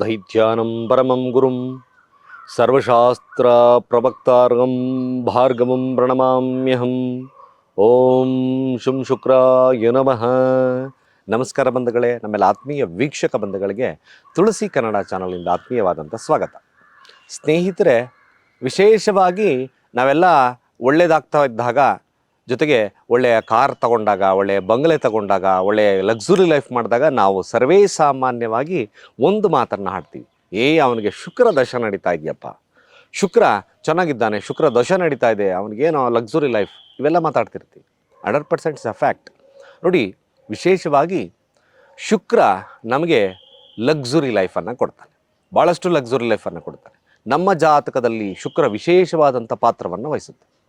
ದೈತ್ಯಾನಂ ಪರಮಂ ಗುರುಂ ಸರ್ವಶಾಸ್ತ್ರ ಪ್ರವಕ್ತಾರ್ಗಂ ಭಾರ್ಗವಂ ಪ್ರಣಮಾಮ್ಯಹಂ ಓಂ ಶುಂ ಶುಕ್ರಾಯ ನಮಃ ನಮಸ್ಕಾರ ಬಂಧುಗಳೇ ನಮ್ಮೆಲ್ಲ ಆತ್ಮೀಯ ವೀಕ್ಷಕ ಬಂಧುಗಳಿಗೆ ತುಳಸಿ ಕನ್ನಡ ಚಾನಲಿಂದ ಆತ್ಮೀಯವಾದಂಥ ಸ್ವಾಗತ ಸ್ನೇಹಿತರೆ ವಿಶೇಷವಾಗಿ ನಾವೆಲ್ಲ ಒಳ್ಳೆಯದಾಗ್ತಾ ಇದ್ದಾಗ ಜೊತೆಗೆ ಒಳ್ಳೆಯ ಕಾರ್ ತಗೊಂಡಾಗ, ಒಳ್ಳೆಯ ಬಂಗಲೆ ತಗೊಂಡಾಗ, ಒಳ್ಳೆಯ ಲಕ್ಸುರಿ ಲೈಫ್ ಮಾಡಿದಾಗ ನಾವು ಸರ್ವೇ ಸಾಮಾನ್ಯವಾಗಿ ಒಂದು ಮಾತನ್ನು ಹಾಡ್ತೀವಿ. ಏ, ಅವನಿಗೆ ಶುಕ್ರ ದಶ ನಡೀತಾ ಇದೆಯಪ್ಪ. ಶುಕ್ರ ಚೆನ್ನಾಗಿದ್ದಾನೆ, ಶುಕ್ರ ದಶ ನಡೀತಾ ಇದೆ, ಅವನಿಗೇನೋ ಲಕ್ಸುರಿ ಲೈಫ್ ಇವೆಲ್ಲ ಮಾತಾಡ್ತಿರ್ತೀವಿ. Hundred percent is a fact. ನೋಡಿ, ವಿಶೇಷವಾಗಿ ಶುಕ್ರ ನಮಗೆ ಲಕ್ಸುರಿ ಲೈಫನ್ನು ಕೊಡ್ತಾನೆ. ಭಾಳಷ್ಟು ಲಕ್ಸುರಿ ಲೈಫನ್ನು ಕೊಡ್ತಾನೆ. ನಮ್ಮ ಜಾತಕದಲ್ಲಿ ಶುಕ್ರ ವಿಶೇಷವಾದಂಥ ಪಾತ್ರವನ್ನು ವಹಿಸುತ್ತೆ.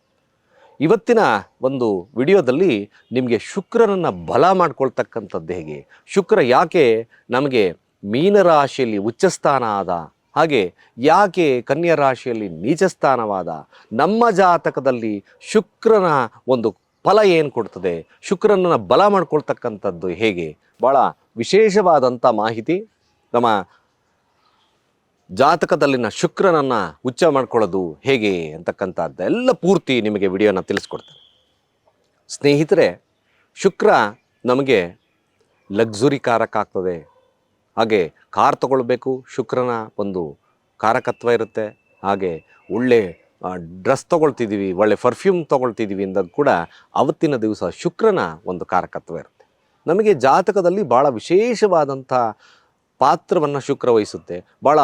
ಇವತ್ತಿನ ಒಂದು ವಿಡಿಯೋದಲ್ಲಿ ನಿಮಗೆ ಶುಕ್ರನನ್ನು ಬಲ ಮಾಡ್ಕೊಳ್ತಕ್ಕಂಥದ್ದು ಹೇಗೆ? ಶುಕ್ರ ಯಾಕೆ ನಮಗೆ ಮೀನರಾಶಿಯಲ್ಲಿ ಉಚ್ಚಸ್ಥಾನ ಆದ ಹಾಗೆ ಯಾಕೆ ಕನ್ಯಾ ರಾಶಿಯಲ್ಲಿ ನೀಚಸ್ಥಾನವಾದ, ನಮ್ಮ ಜಾತಕದಲ್ಲಿ ಶುಕ್ರನ ಒಂದು ಫಲ ಏನು ಕೊಡ್ತದೆ? ಶುಕ್ರನನ್ನು ಬಲ ಮಾಡ್ಕೊಳ್ತಕ್ಕಂಥದ್ದು ಹೇಗೆ? ಭಾಳ ವಿಶೇಷವಾದಂಥ ಮಾಹಿತಿ ನಮ್ಮ ಜಾತಕದಲ್ಲಿನ ಶುಕ್ರನನ್ನು ಉಚ್ಚ ಮಾಡ್ಕೊಳ್ಳೋದು ಹೇಗೆ ಅಂತಕ್ಕಂಥದ್ದೆಲ್ಲ ಪೂರ್ತಿ ನಿಮಗೆ ವಿಡಿಯೋನ ತಿಳಿಸ್ಕೊಡ್ತೇನೆ. ಸ್ನೇಹಿತರೆ, ಶುಕ್ರ ನಮಗೆ ಲಗ್ಸುರಿ ಕಾರಕ ಆಗ್ತದೆ. ಹಾಗೆ ಕಾರ್ ತಗೊಳ್ಬೇಕು, ಶುಕ್ರನ ಒಂದು ಕಾರಕತ್ವ ಇರುತ್ತೆ. ಹಾಗೆ ಒಳ್ಳೆ ಡ್ರೆಸ್ ತೊಗೊಳ್ತಿದ್ದೀವಿ ಒಳ್ಳೆ ಪರ್ಫ್ಯೂಮ್ ತೊಗೊಳ್ತಿದ್ದೀವಿ ಅಂದಾಗ ಕೂಡ ಅವತ್ತಿನ ದಿವಸ ಶುಕ್ರನ ಒಂದು ಕಾರಕತ್ವ ಇರುತ್ತೆ. ನಮಗೆ ಜಾತಕದಲ್ಲಿ ಭಾಳ ವಿಶೇಷವಾದಂಥ ಪಾತ್ರವನ್ನು ಶುಕ್ರ ವಹಿಸುತ್ತೆ. ಭಾಳ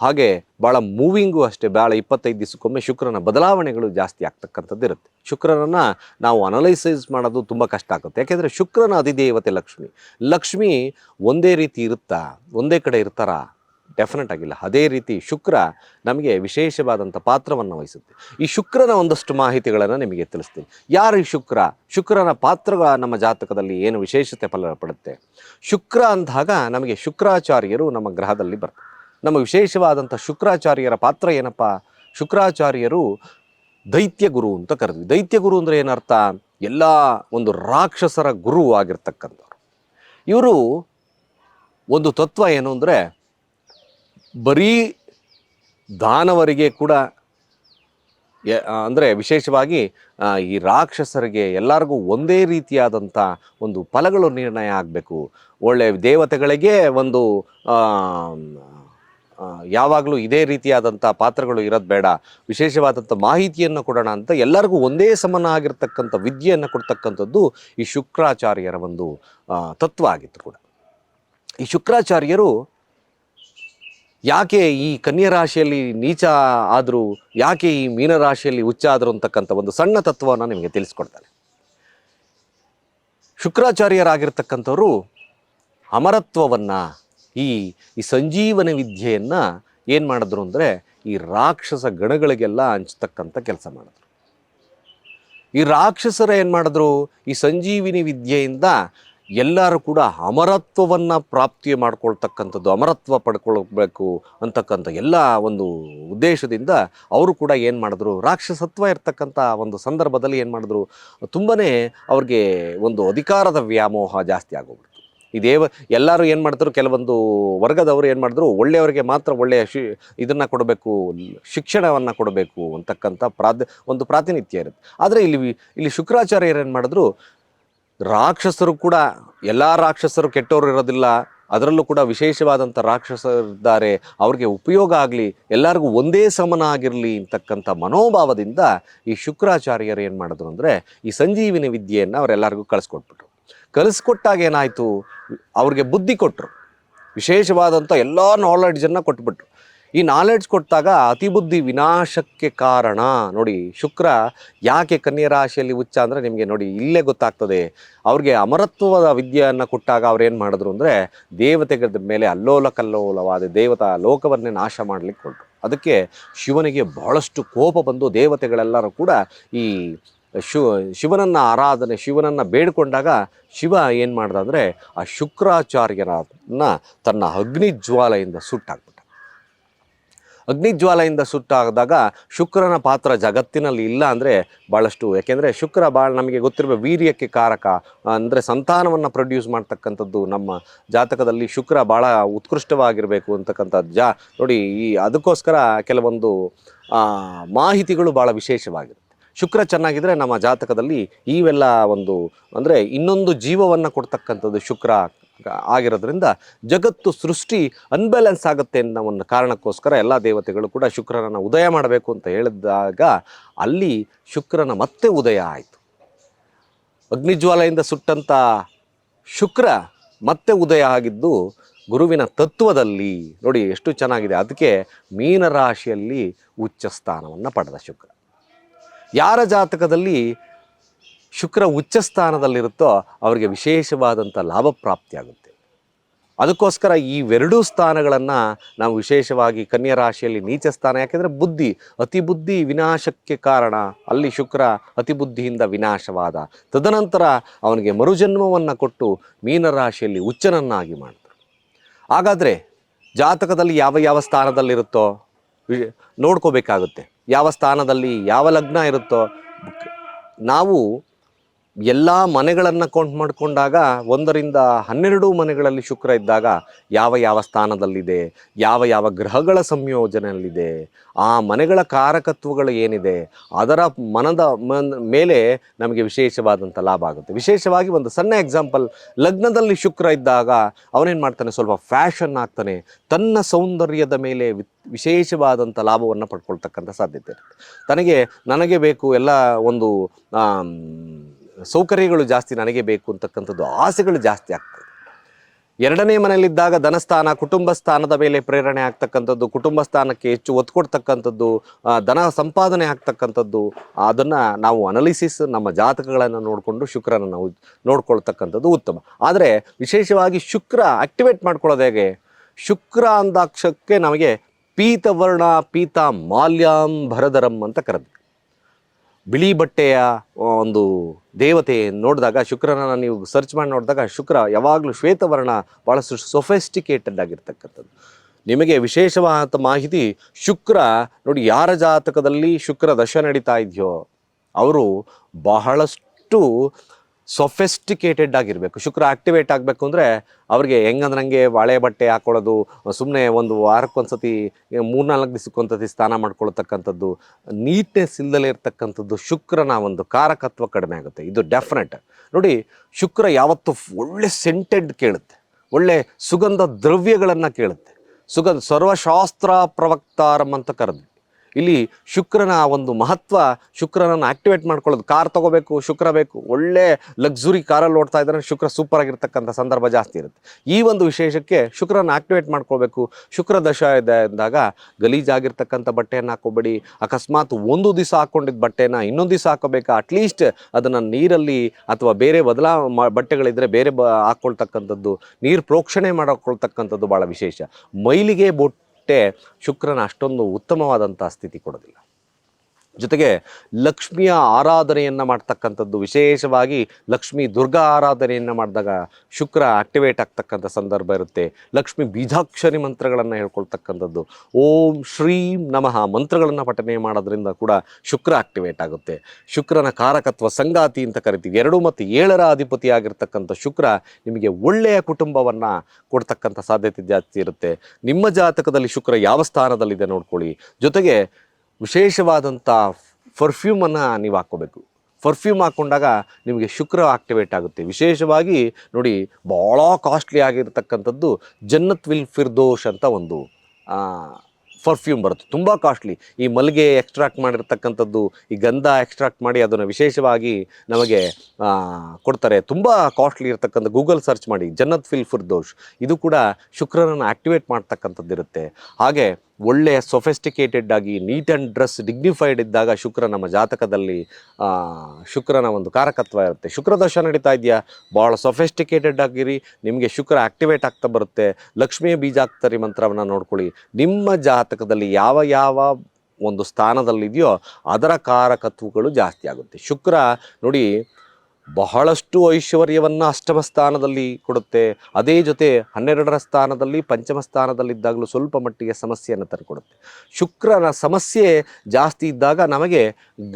ಹಾಗೆ ಭಾಳ ಮೂವಿಂಗು ಅಷ್ಟೇ. ಭಾಳ ಇಪ್ಪತ್ತೈದು ದಿವಸಕ್ಕೊಮ್ಮೆ ಶುಕ್ರನ ಬದಲಾವಣೆಗಳು ಜಾಸ್ತಿ ಆಗ್ತಕ್ಕಂಥದ್ದು ಇರುತ್ತೆ. ಶುಕ್ರನನ್ನು ನಾವು ಅನಲೈಸೈಸ್ ಮಾಡೋದು ತುಂಬ ಕಷ್ಟ ಆಗುತ್ತೆ. ಯಾಕೆಂದರೆ ಶುಕ್ರನ ಅಧಿದೇವತೆ ಲಕ್ಷ್ಮಿ. ಲಕ್ಷ್ಮಿ ಒಂದೇ ರೀತಿ ಇರುತ್ತಾ? ಒಂದೇ ಕಡೆ ಇರ್ತಾರಾ? ಡೆಫಿನೆಟ್ ಆಗಿಲ್ಲ. ಅದೇ ರೀತಿ ಶುಕ್ರ ನಮಗೆ ವಿಶೇಷವಾದಂಥ ಪಾತ್ರವನ್ನು ವಹಿಸುತ್ತೆ. ಈ ಶುಕ್ರನ ಒಂದಷ್ಟು ಮಾಹಿತಿಗಳನ್ನು ನಿಮಗೆ ತಿಳಿಸ್ತೀನಿ. ಯಾರು ಈ ಶುಕ್ರ? ಶುಕ್ರನ ಪಾತ್ರ ನಮ್ಮ ಜಾತಕದಲ್ಲಿ ಏನು ವಿಶೇಷತೆ ಫಲ ಪಡುತ್ತೆ? ಶುಕ್ರ ಅಂದಾಗ ನಮಗೆ ಶುಕ್ರಾಚಾರ್ಯರು ನಮ್ಮ ಗ್ರಹದಲ್ಲಿ ಬರ್ತಾರೆ. ನಮ್ಮ ವಿಶೇಷವಾದಂಥ ಶುಕ್ರಾಚಾರ್ಯರ ಪಾತ್ರ ಏನಪ್ಪ? ಶುಕ್ರಾಚಾರ್ಯರು ದೈತ್ಯ ಗುರು ಅಂತ ಕರೆದ್ವಿ. ದೈತ್ಯ ಗುರು ಅಂದರೆ ಏನರ್ಥ? ಎಲ್ಲ ಒಂದು ರಾಕ್ಷಸರ ಗುರು ಆಗಿರ್ತಕ್ಕಂಥವ್ರು. ಇವರು ಒಂದು ತತ್ವ ಏನು ಅಂದರೆ ಬರೀ ದಾನವರಿಗೆ ಕೂಡ ಅಂದರೆ ವಿಶೇಷವಾಗಿ ಈ ರಾಕ್ಷಸರಿಗೆ ಎಲ್ಲರಿಗೂ ಒಂದೇ ರೀತಿಯಾದಂಥ ಒಂದು ಫಲಗಳು ನಿರ್ಣಯ ಆಗಬೇಕು. ಒಳ್ಳೆಯ ದೇವತೆಗಳಿಗೆ ಒಂದು ಯಾವಾಗಲೂ ಇದೇ ರೀತಿಯಾದಂಥ ಪಾತ್ರಗಳು ಇರೋದು ಬೇಡ. ವಿಶೇಷವಾದಂಥ ಮಾಹಿತಿಯನ್ನು ಕೊಡೋಣ ಅಂತ ಎಲ್ಲರಿಗೂ ಒಂದೇ ಸಮನ ಆಗಿರ್ತಕ್ಕಂಥ, ವಿದ್ಯೆಯನ್ನು ಕೊಡ್ತಕ್ಕಂಥದ್ದು ಈ ಶುಕ್ರಾಚಾರ್ಯರ ಒಂದು ತತ್ವ ಆಗಿತ್ತು ಕೂಡ. ಈ ಶುಕ್ರಾಚಾರ್ಯರು ಯಾಕೆ ಈ ಕನ್ಯಾ ರಾಶಿಯಲ್ಲಿ ನೀಚ ಆದರೂ, ಯಾಕೆ ಈ ಮೀನರಾಶಿಯಲ್ಲಿ ಉಚ್ಚ ಆದರು ಅಂತಕ್ಕಂಥ ಒಂದು ಸಣ್ಣ ತತ್ವವನ್ನು ನಿಮಗೆ ತಿಳಿಸ್ಕೊಡ್ತಾನೆ. ಶುಕ್ರಾಚಾರ್ಯರಾಗಿರ್ತಕ್ಕಂಥವರು ಅಮರತ್ವವನ್ನು, ಈ ಈ ಸಂಜೀವನ ವಿದ್ಯೆಯನ್ನು ಏನು ಮಾಡಿದ್ರು ಅಂದರೆ, ಈ ರಾಕ್ಷಸ ಗಣಗಳಿಗೆಲ್ಲ ಹಂಚ್ತಕ್ಕಂಥ ಕೆಲಸ ಮಾಡಿದ್ರು. ಈ ರಾಕ್ಷಸರ ಏನು ಮಾಡಿದ್ರು, ಈ ಸಂಜೀವಿನಿ ವಿದ್ಯೆಯಿಂದ ಎಲ್ಲರೂ ಕೂಡ ಅಮರತ್ವವನ್ನು ಪ್ರಾಪ್ತಿ ಮಾಡ್ಕೊಳ್ತಕ್ಕಂಥದ್ದು, ಅಮರತ್ವ ಪಡ್ಕೊಳ್ಬೇಕು ಅಂತಕ್ಕಂಥ ಎಲ್ಲ ಒಂದು ಉದ್ದೇಶದಿಂದ ಅವರು ಕೂಡ ಏನು ಮಾಡಿದ್ರು, ರಾಕ್ಷಸತ್ವ ಇರ್ತಕ್ಕಂಥ ಒಂದು ಸಂದರ್ಭದಲ್ಲಿ ಏನು ಮಾಡಿದ್ರು ತುಂಬಾ ಅವ್ರಿಗೆ ಒಂದು ಅಧಿಕಾರದ ವ್ಯಾಮೋಹ ಜಾಸ್ತಿ ಆಗೋಗ್ಬಿಡ್ತು. ಈ ಎಲ್ಲರೂ ಏನು ಮಾಡ್ತಾರೆ ಕೆಲವೊಂದು ವರ್ಗದವರು ಏನು ಮಾಡಿದ್ರು, ಒಳ್ಳೆಯವರಿಗೆ ಮಾತ್ರ ಒಳ್ಳೆಯ ಶಿ, ಇದನ್ನು ಕೊಡಬೇಕು, ಶಿಕ್ಷಣವನ್ನು ಕೊಡಬೇಕು ಅಂತಕ್ಕಂಥ ಪ್ರಾಧ ಒಂದು ಪ್ರಾತಿನಿಧ್ಯ ಇರುತ್ತೆ. ಆದರೆ ಇಲ್ಲಿ ಇಲ್ಲಿ ಶುಕ್ರಾಚಾರ್ಯರು ಏನು ಮಾಡಿದ್ರು ರಾಕ್ಷಸರು ಕೂಡ, ಎಲ್ಲ ರಾಕ್ಷಸರು ಕೆಟ್ಟವರು ಇರೋದಿಲ್ಲ. ಅದರಲ್ಲೂ ಕೂಡ ವಿಶೇಷವಾದಂಥ ರಾಕ್ಷಸರಿದ್ದಾರೆ. ಅವ್ರಿಗೆ ಉಪಯೋಗ ಆಗಲಿ, ಎಲ್ಲರಿಗೂ ಒಂದೇ ಸಮನ ಆಗಿರಲಿ ಅಂತಕ್ಕಂಥ ಮನೋಭಾವದಿಂದ ಈ ಶುಕ್ರಾಚಾರ್ಯರು ಏನು ಮಾಡಿದ್ರು ಅಂದರೆ, ಈ ಸಂಜೀವಿನಿ ವಿದ್ಯೆಯನ್ನು ಅವರೆಲ್ಲರಿಗೂ ಕಳಿಸ್ಕೊಟ್ಬಿಟ್ರು. ಕಲಿಸ್ಕೊಟ್ಟಾಗ ಏನಾಯಿತು, ಅವ್ರಿಗೆ ಬುದ್ಧಿ ಕೊಟ್ಟರು ವಿಶೇಷವಾದಂಥ ಎಲ್ಲ ನಾಲೆಡ್ಜನ್ನು ಕೊಟ್ಬಿಟ್ರು. ಈ ನಾಲೆಡ್ಜ್ ಕೊಟ್ಟಾಗ ಅತಿಬುದ್ಧಿ ವಿನಾಶಕ್ಕೆ ಕಾರಣ. ನೋಡಿ, ಶುಕ್ರ ಯಾಕೆ ಕನ್ಯಾ ರಾಶಿಯಲ್ಲಿ ಉಚ್ಚ ಅಂದರೆ ನಿಮಗೆ ನೋಡಿ, ಇಲ್ಲೇ ಗೊತ್ತಾಗ್ತದೆ. ಅವ್ರಿಗೆ ಅಮರತ್ವದ ವಿದ್ಯೆಯನ್ನು ಕೊಟ್ಟಾಗ ಅವ್ರು ಏನು ಮಾಡಿದ್ರು ಅಂದರೆ ದೇವತೆಗಳ ಮೇಲೆ ಅಲ್ಲೋಲ ಕಲ್ಲೋಲವಾದ ದೇವತಾ ಲೋಕವನ್ನೇ ನಾಶ ಮಾಡಲಿಕ್ಕೆ ಕೊಟ್ಟರು ಅದಕ್ಕೆ ಶಿವನಿಗೆ ಬಹಳಷ್ಟು ಕೋಪ ಬಂದು ದೇವತೆಗಳೆಲ್ಲರೂ ಕೂಡ ಈ ಶು, ಶಿವನನ್ನು ಆರಾಧನೆ, ಶಿವನನ್ನು ಬೇಡಿಕೊಂಡಾಗ ಶಿವ ಏನು ಮಾಡ್ದ ಅಂದರೆ, ಆ ಶುಕ್ರಾಚಾರ್ಯನ ತನ್ನ ಅಗ್ನಿ ಜ್ವಾಲೆಯಿಂದ ಸುಟ್ಟಾಕ್ಬಿಟ್ಟ ಅಗ್ನಿಜ್ವಾಲೆಯಿಂದ ಸುಟ್ಟಾದಾಗ ಶುಕ್ರನ ಪಾತ್ರ ಜಗತ್ತಿನಲ್ಲಿ ಇಲ್ಲ ಅಂದರೆ ಭಾಳಷ್ಟು ಯಾಕೆಂದರೆ ಶುಕ್ರ ಭಾಳ ನಮಗೆ ಗೊತ್ತಿರುವ ವೀರ್ಯಕ್ಕೆ ಕಾರಕ, ಅಂದರೆ ಸಂತಾನವನ್ನು ಪ್ರೊಡ್ಯೂಸ್ ಮಾಡ್ತಕ್ಕಂಥದ್ದು ನಮ್ಮ ಜಾತಕದಲ್ಲಿ ಶುಕ್ರ ಭಾಳ ಉತ್ಕೃಷ್ಟವಾಗಿರಬೇಕು ಅಂತಕ್ಕಂಥದ್ದು. ಜಾ, ನೋಡಿ ಈ ಅದಕ್ಕೋಸ್ಕರ ಕೆಲವೊಂದು ಮಾಹಿತಿಗಳು ಭಾಳ ವಿಶೇಷವಾಗಿರುತ್ತೆ. ಶುಕ್ರ ಚೆನ್ನಾಗಿದ್ರೆ ನಮ್ಮ ಜಾತಕದಲ್ಲಿ ಇವೆಲ್ಲ ಒಂದು, ಅಂದರೆ ಇನ್ನೊಂದು ಜೀವವನ್ನು ಕೊಡ್ತಕ್ಕಂಥದ್ದು ಶುಕ್ರ ಆಗಿರೋದ್ರಿಂದ ಜಗತ್ತು ಸೃಷ್ಟಿ ಅನ್ಬ್ಯಾಲೆನ್ಸ್ ಆಗುತ್ತೆ ಅನ್ನೋ ಒಂದು ಕಾರಣಕ್ಕೋಸ್ಕರ ಎಲ್ಲ ದೇವತೆಗಳು ಕೂಡ ಶುಕ್ರನ ಉದಯ ಮಾಡಬೇಕು ಅಂತ ಹೇಳಿದಾಗ ಅಲ್ಲಿ ಶುಕ್ರನ ಮತ್ತೆ ಉದಯ ಆಯಿತು. ಅಗ್ನಿಜ್ವಾಲೆಯಿಂದ ಸುಟ್ಟಂಥ ಶುಕ್ರ ಮತ್ತೆ ಉದಯ ಆಗಿದ್ದು ಗುರುವಿನ ತತ್ವದಲ್ಲಿ ನೋಡಿ ಎಷ್ಟು ಚೆನ್ನಾಗಿದೆ. ಅದಕ್ಕೆ ಮೀನರಾಶಿಯಲ್ಲಿ ಉಚ್ಚ ಸ್ಥಾನವನ್ನು ಪಡೆದ ಶುಕ್ರ. ಯಾರ ಜಾತಕದಲ್ಲಿ ಶುಕ್ರ ಉಚ್ಚ ಸ್ಥಾನದಲ್ಲಿರುತ್ತೋ ಅವರಿಗೆ ವಿಶೇಷವಾದಂಥ ಲಾಭ ಪ್ರಾಪ್ತಿಯಾಗುತ್ತೆ. ಅದಕ್ಕೋಸ್ಕರ ಇವೆರಡೂ ಸ್ಥಾನಗಳನ್ನು ನಾವು ವಿಶೇಷವಾಗಿ ಕನ್ಯಾ ರಾಶಿಯಲ್ಲಿ ನೀಚ ಸ್ಥಾನ, ಯಾಕೆಂದರೆ ಬುದ್ಧಿ, ಅತಿ ಬುದ್ಧಿ ವಿನಾಶಕ್ಕೆ ಕಾರಣ. ಅಲ್ಲಿ ಶುಕ್ರ ಅತಿ ಬುದ್ಧಿಯಿಂದ ವಿನಾಶವಾದ. ತದನಂತರ ಅವನಿಗೆ ಮರುಜನ್ಮವನ್ನು ಕೊಟ್ಟು ಮೀನರಾಶಿಯಲ್ಲಿ ಉಚ್ಚನನ್ನಾಗಿ ಮಾಡ್ತಾರೆ. ಹಾಗಾದರೆ ಜಾತಕದಲ್ಲಿ ಯಾವ ಯಾವ ಸ್ಥಾನದಲ್ಲಿರುತ್ತೋ ನೋಡ್ಕೋಬೇಕಾಗುತ್ತೆ. ಯಾವ ಸ್ಥಾನದಲ್ಲಿ ಯಾವ ಲಗ್ನ ಇರುತ್ತೋ, ನಾವು ಎಲ್ಲ ಮನೆಗಳನ್ನು ಕೌಂಟ್ ಮಾಡಿಕೊಂಡಾಗ ಒಂದರಿಂದ ಹನ್ನೆರಡು ಮನೆಗಳಲ್ಲಿ ಶುಕ್ರ ಇದ್ದಾಗ ಯಾವ ಯಾವ ಸ್ಥಾನದಲ್ಲಿದೆ? ಯಾವ ಯಾವ ಗ್ರಹಗಳ ಸಂಯೋಜನೆಯಲ್ಲಿದೆ? ಆ ಮನೆಗಳ ಕಾರಕತ್ವಗಳು ಏನಿದೆ? ಅದರ ಮನದ ಮನ್ ಮೇಲೆ ನಮಗೆ ವಿಶೇಷವಾದಂಥ ಲಾಭ ಆಗುತ್ತೆ. ವಿಶೇಷವಾಗಿ ಒಂದು ಸಣ್ಣ ಎಕ್ಸಾಂಪಲ್ ಲಗ್ನದಲ್ಲಿ ಶುಕ್ರ ಇದ್ದಾಗ ಅವನೇನು ಮಾಡ್ತಾನೆ? ಸ್ವಲ್ಪ ಫ್ಯಾಷನ್ ಆಗ್ತಾನೆ. ತನ್ನ ಸೌಂದರ್ಯದ ಮೇಲೆ ವಿಶೇಷವಾದಂಥ ಲಾಭವನ್ನು ಪಡ್ಕೊಳ್ತಕ್ಕಂಥ ಸಾಧ್ಯತೆ ಇರುತ್ತೆ. ತನಗೆ, ನನಗೆ ಬೇಕು ಎಲ್ಲ ಒಂದು ಸೌಕರ್ಯಗಳು ಜಾಸ್ತಿ ನನಗೆ ಬೇಕು ಅಂತಕ್ಕಂಥದ್ದು ಆಸೆಗಳು ಜಾಸ್ತಿ ಆಗ್ತದೆ. ಎರಡನೇ ಮನೆಯಲ್ಲಿದ್ದಾಗ ಧನಸ್ಥಾನ, ಕುಟುಂಬ ಸ್ಥಾನದ ಮೇಲೆ ಪ್ರೇರಣೆ ಆಗ್ತಕ್ಕಂಥದ್ದು, ಕುಟುಂಬ ಸ್ಥಾನಕ್ಕೆ ಹೆಚ್ಚು ಒತ್ತು ಕೊಡ್ತಕ್ಕಂಥದ್ದು ಧನ ಸಂಪಾದನೆ ಆಗ್ತಕ್ಕಂಥದ್ದು, ಅದನ್ನು ನಾವು ಅನಲಿಸಿಸ್ ನಮ್ಮ ಜಾತಕಗಳನ್ನು ನೋಡಿಕೊಂಡು ಶುಕ್ರನ ನಾವು ನೋಡ್ಕೊಳ್ತಕ್ಕಂಥದ್ದು ಉತ್ತಮ. ಆದರೆ ವಿಶೇಷವಾಗಿ ಶುಕ್ರ ಆಕ್ಟಿವೇಟ್ ಮಾಡ್ಕೊಳ್ಳೋದು ಹೇಗೆ? ಶುಕ್ರ ಅಂದಾಕ್ಷಕ್ಕೆ ನಮಗೆ ಪೀತವರ್ಣ ಪೀತ ಮಾಲ್ಯಾಂಬರಧರಂ ಅಂತ ಕರೆದ್ವಿ. ಬಿಳಿ ಬಟ್ಟೆಯ ಒಂದು ದೇವತೆ ನೋಡಿದಾಗ ಶುಕ್ರನ ನೀವು ಸರ್ಚ್ ಮಾಡಿ ನೋಡಿದಾಗ, ಶುಕ್ರ ಯಾವಾಗಲೂ ಶ್ವೇತವರ್ಣ ಭಾಳಷ್ಟು ಸೊಫೆಸ್ಟಿಕೇಟೆಡ್ ಆಗಿರ್ತಕ್ಕಂಥದ್ದು. ನಿಮಗೆ ವಿಶೇಷವಾದ ಮಾಹಿತಿ, ಶುಕ್ರ ನೋಡಿ ಯಾರ ಜಾತಕದಲ್ಲಿ ಶುಕ್ರ ದಶ ನಡೀತಾ ಇದೆಯೋ, ಅವರು ಬಹಳಷ್ಟು ಸೊಫೆಸ್ಟಿಕೇಟೆಡ್ ಆಗಿರಬೇಕು. ಶುಕ್ರ ಆಕ್ಟಿವೇಟ್ ಆಗಬೇಕು ಅಂದರೆ ಅವ್ರಿಗೆ ಹೆಂಗಂದ್ರೆ ನನಗೆ ಬಾಳೆ ಬಟ್ಟೆ ಹಾಕೊಳ್ಳೋದು ಸುಮ್ಮನೆ ಒಂದು ವಾರಕ್ಕೊಂದ್ಸತಿ ಮೂರ್ನಾಲ್ಕು ದಿವಸಕ್ಕೊಂದ್ಸತಿ ಸ್ನಾನ ಮಾಡ್ಕೊಳ್ತಕ್ಕಂಥದ್ದು ನೀಟ್ನೆಸ್ ಸಿಲ್ದಲೇ ಇರ್ತಕ್ಕಂಥದ್ದು ಶುಕ್ರನ ಒಂದು ಕಾರಕತ್ವ ಕಡಿಮೆ ಆಗುತ್ತೆ. ಇದು ಡೆಫಿನೆಟ್ ನೋಡಿ, ಶುಕ್ರ ಯಾವತ್ತು ಒಳ್ಳೆ ಸೆಂಟೆಡ್ ಕೇಳುತ್ತೆ. ಒಳ್ಳೆ ಸುಗಂಧ ದ್ರವ್ಯಗಳನ್ನು ಕೇಳುತ್ತೆ. ಸುಗಂಧ, ಸರ್ವಶಾಸ್ತ್ರ ಪ್ರವಕ್ತಾರಂ ಅಂತ ಕರೆದ್ವಿ. ಇಲ್ಲಿ ಶುಕ್ರನ ಒಂದು ಮಹತ್ವ, ಶುಕ್ರನನ್ನು ಆಕ್ಟಿವೇಟ್ ಮಾಡ್ಕೊಳ್ಳೋದು. ಕಾರ್ ತಗೋಬೇಕು, ಶುಕ್ರ ಬೇಕು. ಒಳ್ಳೆ ಲಕ್ಸುರಿ ಕಾರಲ್ಲಿ ಓಡ್ತಾ ಇದ್ದಾರೆ ಶುಕ್ರ ಸೂಪರ್ ಆಗಿರ್ತಕ್ಕಂಥ ಸಂದರ್ಭ ಜಾಸ್ತಿ ಇರುತ್ತೆ. ಈ ಒಂದು ವಿಶೇಷಕ್ಕೆ ಶುಕ್ರನ ಆಕ್ಟಿವೇಟ್ ಮಾಡ್ಕೊಳ್ಬೇಕು. ಶುಕ್ರ ದಶ ಇದೆ ಅಂದಾಗ ಗಲೀಜಾಗಿರ್ತಕ್ಕಂಥ ಬಟ್ಟೆಯನ್ನು ಹಾಕೋಬೇಡಿ. ಅಕಸ್ಮಾತ್ ಒಂದು ದಿವಸ ಹಾಕ್ಕೊಂಡಿದ್ದ ಬಟ್ಟೆನ ಇನ್ನೊಂದು ದಿವಸ ಹಾಕೋಬೇಕಾ. ಅಟ್ಲೀಸ್ಟ್ ಅದನ್ನು ನೀರಲ್ಲಿ ಅಥವಾ ಬೇರೆ ಬದಲಾ ಬಟ್ಟೆಗಳಿದ್ದರೆ ಬೇರೆ ಬ ಹಾಕ್ಕೊಳ್ತಕ್ಕಂಥದ್ದು ನೀರು ಪ್ರೋಕ್ಷಣೆ ಮಾಡಿಕೊಳ್ತಕ್ಕಂಥದ್ದು ಭಾಳ ವಿಶೇಷ. ಮೈಲಿಗೆ ಬೊಟ್ಟೆ ಶುಕ್ರನ ಅಷ್ಟೊಂದು ಉತ್ತಮವಾದಂಥ ಸ್ಥಿತಿ ಕೊಡೋದಿಲ್ಲ. ಜೊತೆಗೆ ಲಕ್ಷ್ಮಿಯ ಆರಾಧನೆಯನ್ನು ಮಾಡ್ತಕ್ಕಂಥದ್ದು. ವಿಶೇಷವಾಗಿ ಲಕ್ಷ್ಮಿ ದುರ್ಗಾ ಆರಾಧನೆಯನ್ನು ಮಾಡಿದಾಗ ಶುಕ್ರ ಆಕ್ಟಿವೇಟ್ ಆಗ್ತಕ್ಕಂಥ ಸಂದರ್ಭ ಇರುತ್ತೆ. ಲಕ್ಷ್ಮಿ ಬೀಜಾಕ್ಷರಿ ಮಂತ್ರಗಳನ್ನು ಹೇಳ್ಕೊಳ್ತಕ್ಕಂಥದ್ದು. ಓಂ ಶ್ರೀಂ ನಮಃ ಮಂತ್ರಗಳನ್ನು ಪಠನೆ ಮಾಡೋದ್ರಿಂದ ಕೂಡ ಶುಕ್ರ ಆಕ್ಟಿವೇಟ್ ಆಗುತ್ತೆ. ಶುಕ್ರನ ಕಾರಕತ್ವ ಸಂಗಾತಿ ಅಂತ ಕರಿತೀವಿ. ಎರಡು ಮತ್ತು ಏಳರ ಅಧಿಪತಿಯಾಗಿರ್ತಕ್ಕಂಥ ಶುಕ್ರ ನಿಮಗೆ ಒಳ್ಳೆಯ ಕುಟುಂಬವನ್ನು ಕೊಡ್ತಕ್ಕಂಥ ಸಾಧ್ಯತೆ ಜಾಸ್ತಿ ಇರುತ್ತೆ. ನಿಮ್ಮ ಜಾತಕದಲ್ಲಿ ಶುಕ್ರ ಯಾವ ಸ್ಥಾನದಲ್ಲಿದೆ ನೋಡ್ಕೊಳ್ಳಿ. ಜೊತೆಗೆ ವಿಶೇಷವಾದಂಥ ಪರ್ಫ್ಯೂಮನ್ನು ನೀವು ಹಾಕ್ಕೋಬೇಕು. ಪರ್ಫ್ಯೂಮ್ ಹಾಕ್ಕೊಂಡಾಗ ನಿಮಗೆ ಶುಕ್ರ ಆಕ್ಟಿವೇಟ್ ಆಗುತ್ತೆ. ವಿಶೇಷವಾಗಿ ನೋಡಿ ಭಾಳ ಕಾಸ್ಟ್ಲಿ ಆಗಿರತಕ್ಕಂಥದ್ದು ಜನ್ನತ್ ವಿಲ್ ಫಿರ್ದೋಷ್ ಅಂತ ಒಂದು ಪರ್ಫ್ಯೂಮ್ ಬರುತ್ತೆ. ತುಂಬ ಕಾಸ್ಟ್ಲಿ ಈ ಮಲ್ಲಿಗೆ ಎಕ್ಸ್ಟ್ರಾಕ್ಟ್ ಮಾಡಿರ್ತಕ್ಕಂಥದ್ದು, ಈ ಗಂಧ ಎಕ್ಸ್ಟ್ರಾಕ್ಟ್ ಮಾಡಿ ಅದನ್ನು ವಿಶೇಷವಾಗಿ ನಮಗೆ ಕೊಡ್ತಾರೆ. ತುಂಬ ಕಾಸ್ಟ್ಲಿ ಇರತಕ್ಕಂಥ ಗೂಗಲ್ ಸರ್ಚ್ ಮಾಡಿ ಜನ್ನತ್ ಫಿಲ್ ಫಿರ್ದೋಷ್ ಇದು ಕೂಡ ಶುಕ್ರನನ್ನು ಆಕ್ಟಿವೇಟ್ ಮಾಡ್ತಕ್ಕಂಥದ್ದು ಇರುತ್ತೆ ಹಾಗೆ ಒಳ್ಳೆಯ ಸೊಫೆಸ್ಟಿಕೇಟೆಡ್ ಆಗಿ ನೀಟ್ ಆ್ಯಂಡ್ ಡ್ರೆಸ್ ಡಿಗ್ನಿಫೈಡ್ ಇದ್ದಾಗ ಶುಕ್ರ ನಮ್ಮ ಜಾತಕದಲ್ಲಿ ಶುಕ್ರನ ಒಂದು ಕಾರಕತ್ವ ಇರುತ್ತೆ. ಶುಕ್ರ ದಶ ನಡೀತಾ ಇದೆಯಾ? ಭಾಳ ಸೊಫೆಸ್ಟಿಕೇಟೆಡ್ ಆಗಿರಿ. ನಿಮಗೆ ಶುಕ್ರ ಆಕ್ಟಿವೇಟ್ ಆಗ್ತಾ ಬರುತ್ತೆ. ಲಕ್ಷ್ಮಿಯ ಆಗ್ತಾರೆ ಮಂತ್ರವನ್ನು ನೋಡ್ಕೊಳ್ಳಿ. ನಿಮ್ಮ ಜಾತಕದಲ್ಲಿ ಯಾವ ಯಾವ ಒಂದು ಸ್ಥಾನದಲ್ಲಿದೆಯೋ ಅದರ ಕಾರಕತ್ವಗಳು ಜಾಸ್ತಿ ಆಗುತ್ತೆ. ಶುಕ್ರ, ನೋಡಿ ಬಹಳಷ್ಟು ಐಶ್ವರ್ಯವನ್ನು ಅಷ್ಟಮ ಸ್ಥಾನದಲ್ಲಿ ಕೊಡುತ್ತೆ. ಅದೇ ಜೊತೆ ಹನ್ನೆರಡರ ಸ್ಥಾನದಲ್ಲಿ ಪಂಚಮ ಸ್ಥಾನದಲ್ಲಿದ್ದಾಗಲೂ ಸ್ವಲ್ಪ ಮಟ್ಟಿಗೆ ಸಮಸ್ಯೆಯನ್ನು ತಂದುಕೊಡುತ್ತೆ. ಶುಕ್ರನ ಸಮಸ್ಯೆ ಜಾಸ್ತಿ ಇದ್ದಾಗ ನಮಗೆ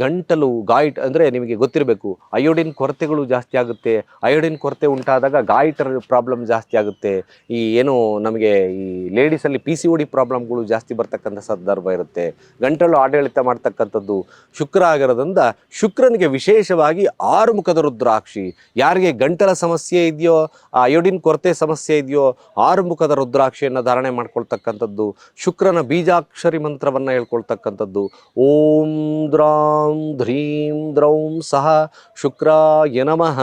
ಗಂಟಲು ಗಾಯಿಟ್ ಅಂದರೆ ನಿಮಗೆ ಗೊತ್ತಿರಬೇಕು, ಅಯೋಡಿನ್ ಕೊರತೆಗಳು ಜಾಸ್ತಿ ಆಗುತ್ತೆ. ಅಯೋಡಿನ್ ಕೊರತೆ ಉಂಟಾದಾಗ ಗಾಯಿಟರ್ ಪ್ರಾಬ್ಲಮ್ ಜಾಸ್ತಿ ಆಗುತ್ತೆ. ಈ ಏನು ನಮಗೆ ಈ ಲೇಡೀಸಲ್ಲಿ ಪಿ ಸಿ ಒ ಡಿ ಪ್ರಾಬ್ಲಮ್ಗಳು ಜಾಸ್ತಿ ಬರ್ತಕ್ಕಂಥ ಸಂದರ್ಭ ಇರುತ್ತೆ. ಗಂಟಲು ಆಡಳಿತ ಮಾಡ್ತಕ್ಕಂಥದ್ದು ಶುಕ್ರ ಆಗಿರೋದ್ರಿಂದ ಶುಕ್ರನಿಗೆ ವಿಶೇಷವಾಗಿ ಆರು ಮುಖದ ರುದ್ರಾಕ್ಷಿ. ಯಾರಿಗೆ ಗಂಟಲ ಸಮಸ್ಯೆ ಇದೆಯೋ ಅಯೋಡಿನ್ ಕೊರತೆ ಸಮಸ್ಯೆ ಇದೆಯೋ, ಆರುಮುಖದ ರುದ್ರಾಕ್ಷಿಯನ್ನು ಧಾರಣೆ ಮಾಡ್ಕೊಳ್ತಕ್ಕಂಥದ್ದು, ಶುಕ್ರನ ಬೀಜಾಕ್ಷರಿ ಮಂತ್ರವನ್ನು ಹೇಳ್ಕೊಳ್ತಕ್ಕಂಥದ್ದು. ಓಂ ದ್ರಾಂ ಧ್ರೀಂ ದ್ರೌಂ ಸಹ ಶುಕ್ರಾಯ ನಮಃ.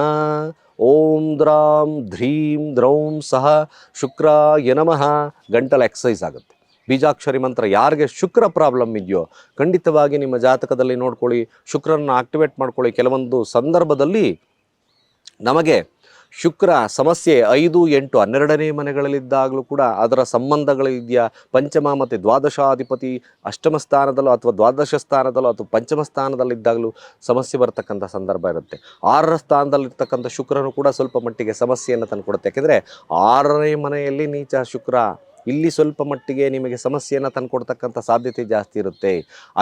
ಓಂ ದ್ರಾಂ ಧ್ರೀಂ ದ್ರೌಂ ಸಹ ಶುಕ್ರಾಯ ನಮಃ. ಗಂಟಲ ಎಕ್ಸಸೈಸ್ ಆಗುತ್ತೆ. ಬೀಜಾಕ್ಷರಿ ಮಂತ್ರ ಯಾರಿಗೆ ಶುಕ್ರ ಪ್ರಾಬ್ಲಮ್ ಇದೆಯೋ, ಖಂಡಿತವಾಗಿ ನಿಮ್ಮ ಜಾತಕದಲ್ಲಿ ನೋಡ್ಕೊಳ್ಳಿ ಶುಕ್ರನ ಆಕ್ಟಿವೇಟ್ ಮಾಡ್ಕೊಳ್ಳಿ. ಕೆಲವೊಂದು ಸಂದರ್ಭದಲ್ಲಿ ನಮಗೆ ಶುಕ್ರ ಸಮಸ್ಯೆ ಐದು, ಎಂಟು, ಹನ್ನೆರಡನೇ ಮನೆಗಳಲ್ಲಿದ್ದಾಗಲೂ ಕೂಡ ಅದರ ಸಂಬಂಧಗಳಿದೆಯಾ ಪಂಚಮ ಮತ್ತು ದ್ವಾದಶಾಧಿಪತಿ ಅಷ್ಟಮ ಸ್ಥಾನದಲ್ಲೋ ಅಥವಾ ದ್ವಾದಶ ಸ್ಥಾನದಲ್ಲೋ ಅಥವಾ ಪಂಚಮ ಸ್ಥಾನದಲ್ಲಿದ್ದಾಗಲೂ ಸಮಸ್ಯೆ ಬರತಕ್ಕಂಥ ಸಂದರ್ಭ ಇರುತ್ತೆ. ಆರರ ಸ್ಥಾನದಲ್ಲಿರ್ತಕ್ಕಂಥ ಶುಕ್ರನು ಕೂಡ ಸ್ವಲ್ಪ ಮಟ್ಟಿಗೆ ಸಮಸ್ಯೆಯನ್ನು ತಂದುಕೊಡುತ್ತೆ. ಯಾಕೆಂದರೆ ಆರನೇ ಮನೆಯಲ್ಲಿ ನೀಚ ಶುಕ್ರ ಇಲ್ಲಿ ಸ್ವಲ್ಪ ಮಟ್ಟಿಗೆ ನಿಮಗೆ ಸಮಸ್ಯೆಯನ್ನು ತಂದುಕೊಡ್ತಕ್ಕಂಥ ಸಾಧ್ಯತೆ ಜಾಸ್ತಿ ಇರುತ್ತೆ.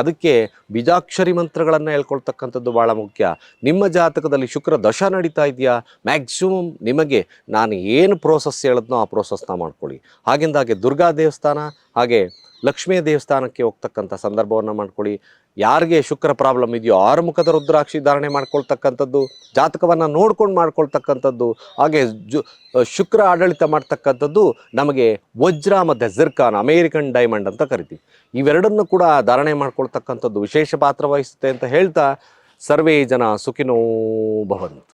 ಅದಕ್ಕೆ ಬೀಜಾಕ್ಷರಿ ಮಂತ್ರಗಳನ್ನು ಹೇಳ್ಕೊಳ್ತಕ್ಕಂಥದ್ದು ಭಾಳ ಮುಖ್ಯ. ನಿಮ್ಮ ಜಾತಕದಲ್ಲಿ ಶುಕ್ರ ದಶ ನಡೀತಾ ಇದೆಯಾ? ಮ್ಯಾಕ್ಸಿಮಮ್ ನಿಮಗೆ ನಾನು ಏನು ಪ್ರೋಸೆಸ್ ಹೇಳಿದ್ನೋ ಆ ಪ್ರೋಸೆಸ್ನ ಮಾಡ್ಕೊಳ್ಳಿ. ಹಾಗಿಂದಾಗೆ ದುರ್ಗಾ ದೇವಸ್ಥಾನ, ಹಾಗೆ ಲಕ್ಷ್ಮೀ ದೇವಸ್ಥಾನಕ್ಕೆ ಹೋಗ್ತಕ್ಕಂಥ ಸಂದರ್ಭವನ್ನು ಮಾಡ್ಕೊಳ್ಳಿ. ಯಾರಿಗೆ ಶುಕ್ರ ಪ್ರಾಬ್ಲಮ್ ಇದೆಯೋ ಆರು ಮುಖದ ರುದ್ರಾಕ್ಷಿ ಧಾರಣೆ ಮಾಡ್ಕೊಳ್ತಕ್ಕಂಥದ್ದು, ಜಾತಕವನ್ನು ನೋಡ್ಕೊಂಡು ಮಾಡ್ಕೊಳ್ತಕ್ಕಂಥದ್ದು, ಹಾಗೆ ಜು ಶುಕ್ರ ಆಡಳಿತ ಮಾಡ್ತಕ್ಕಂಥದ್ದು ನಮಗೆ ವಜ್ರ ಮತ್ತು ಜಿರ್ಕಾನ್, ಅಮೇರಿಕನ್ ಡೈಮಂಡ್ ಅಂತ ಕರಿತೀವಿ. ಇವೆರಡನ್ನು ಕೂಡ ಧಾರಣೆ ಮಾಡ್ಕೊಳ್ತಕ್ಕಂಥದ್ದು ವಿಶೇಷ ಪಾತ್ರ ವಹಿಸುತ್ತೆ ಅಂತ ಹೇಳ್ತಾ ಸರ್ವೇ ಜನ ಸುಖಿನೋ ಭವಂತು.